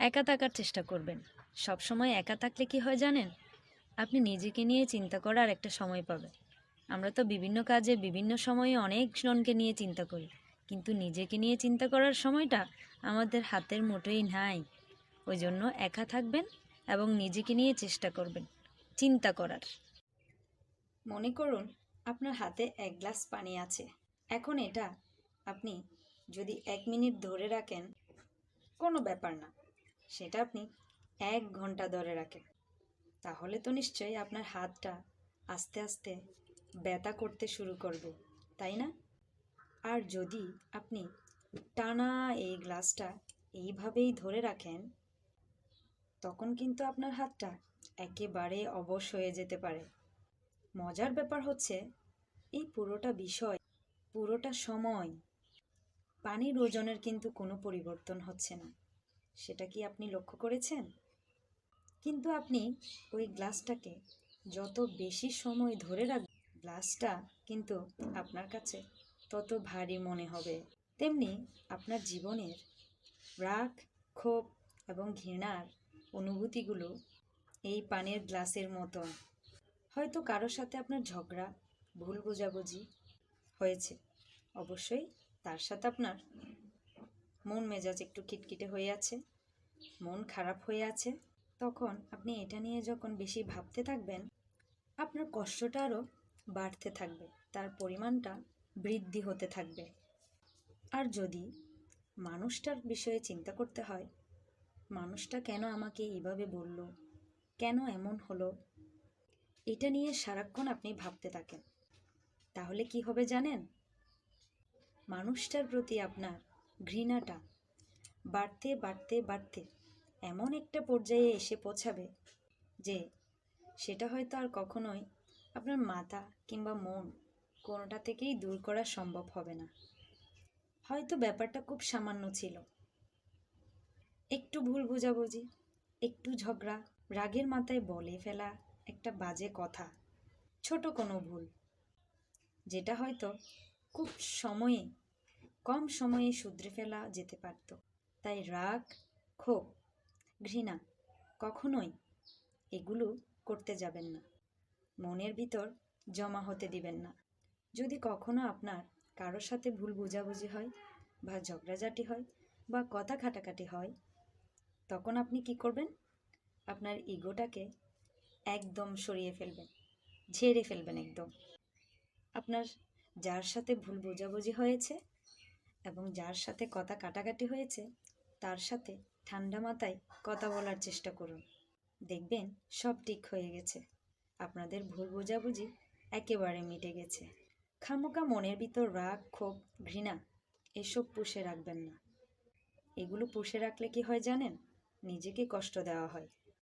একা থাকার চেষ্টা করবেন। সব সময় একা থাকলে কি হয় জানেন? আপনি নিজেকে নিয়ে চিন্তা করার একটা সময় পাবেন। আমরা তো বিভিন্ন কাজে বিভিন্ন সময়ে অনেক জনকে নিয়ে চিন্তা করি। কিন্তু নিজেকে নিয়ে চিন্তা করার সময়টা আমাদের হাতের মোটেই নাই। ওই জন্য একা থাকবেন এবং নিজেকে নিয়ে চেষ্টা করবেন, চিন্তা করার। মনে করুন, আপনার হাতে এক গ্লাস পানি আছে। এখন এটা আপনি যদি এক মিনিট ধরে রাখেন, কোনো ব্যাপার না। সেটা আপনি এক ঘণ্টা ধরে রাখেন। তাহলে তো নিশ্চয়ই আপনার হাতটা আস্তে আস্তে ব্যথা করতে শুরু করবে, তাই না? আর যদি আপনি টানা এই গ্লাসটা এইভাবেই ধরে রাখেন, তখন কিন্তু আপনার হাতটা একেবারে অবশ হয়ে যেতে পারে। মজার ব্যাপার হচ্ছে, এই পুরোটা বিষয়, পুরোটা সময় পানির ওজনের কিন্তু কোনো পরিবর্তন হচ্ছে না। সেটা কি আপনি লক্ষ্য করেছেন? কিন্তু আপনি ওই গ্লাসটাকে যত বেশি সময় ধরে রাখবেন গ্লাসটা কিন্তু আপনার কাছে তত ভারী মনে হবে। তেমনি আপনার জীবনের রাগ, ক্ষোভ এবং ঘৃণার অনুভূতিগুলো এই পানের গ্লাসের মতো হয়তো কারোর সাথে আপনার ঝগড়া, ভুল বোঝাবুঝি হয়েছে। অবশ্যই তার সাথে আপনার মন মেজাজ একটু খিটখিটে হয়ে আছে, মন খারাপ হয়ে আছে। তখন আপনি এটা নিয়ে যখন বেশি ভাবতে থাকবেন, আপনার কষ্টটা আরও বাড়তে থাকবে, তার পরিমাণটা বৃদ্ধি হতে থাকবে। আর যদি মানুষটার বিষয়ে চিন্তা করতে হয়, মানুষটা কেন আমাকে এইভাবে বলল, কেন এমন হলো, এটা নিয়ে সারাক্ষণ আপনি ভাবতে থাকেন, তাহলে কি হবে জানেন? মানুষটার প্রতি আপনার ঘৃণাটা। বাড়তে বাড়তে বাড়তে এমন একটা পর্যায়ে এসে পৌঁছাবে যে সেটা হয়তো আর কখনোই আপনার মাথা কিংবা মন কোনোটা থেকেই দূর করা সম্ভব হবে না। হয়তো ব্যাপারটা খুব সামান্য ছিল। একটু ভুল বোঝাবুঝি, একটু ঝগড়া, রাগের মাথায় বলে ফেলা একটা বাজে কথা, ছোট কোনো ভুল, যেটা হয়তো খুব সময়ে কম সময়ে শুধরে ফেলা যেতে পারত। তাই রাগ, ক্ষোভ, ঘৃণা কখনোই এগুলো করতে যাবেন না। মনের ভিতর জমা হতে দিবেন না। যদি কখনো আপনার কারোর সাথে ভুল বোঝাবুঝি হয় বা ঝগড়াঝাটি হয় বা কথা কাটাকাটি হয়, তখন আপনি কি করবেন? আপনার ইগোটাকে একদম সরিয়ে ফেলবেন, ঝেড়ে ফেলবেন একদম। আপনার যার সাথে ভুল বোঝাবুঝি হয়েছে এবং যার সাথে কথা কাটাকাটি হয়েছে, তার সাথে ঠান্ডা মাথায় কথা বলার চেষ্টা করুন। দেখবেন সব ঠিক হয়ে গেছে। আপনাদের ভুল বোঝাবুঝি একেবারে মিটে গেছে। খামোকা মনের ভিতর রাগ, ক্ষোভ, ঘৃণা এসব পুষে রাখবেন না। এগুলো পুষে রাখলে কি হয় জানেন? নিজেকে কষ্ট দেওয়া হয়।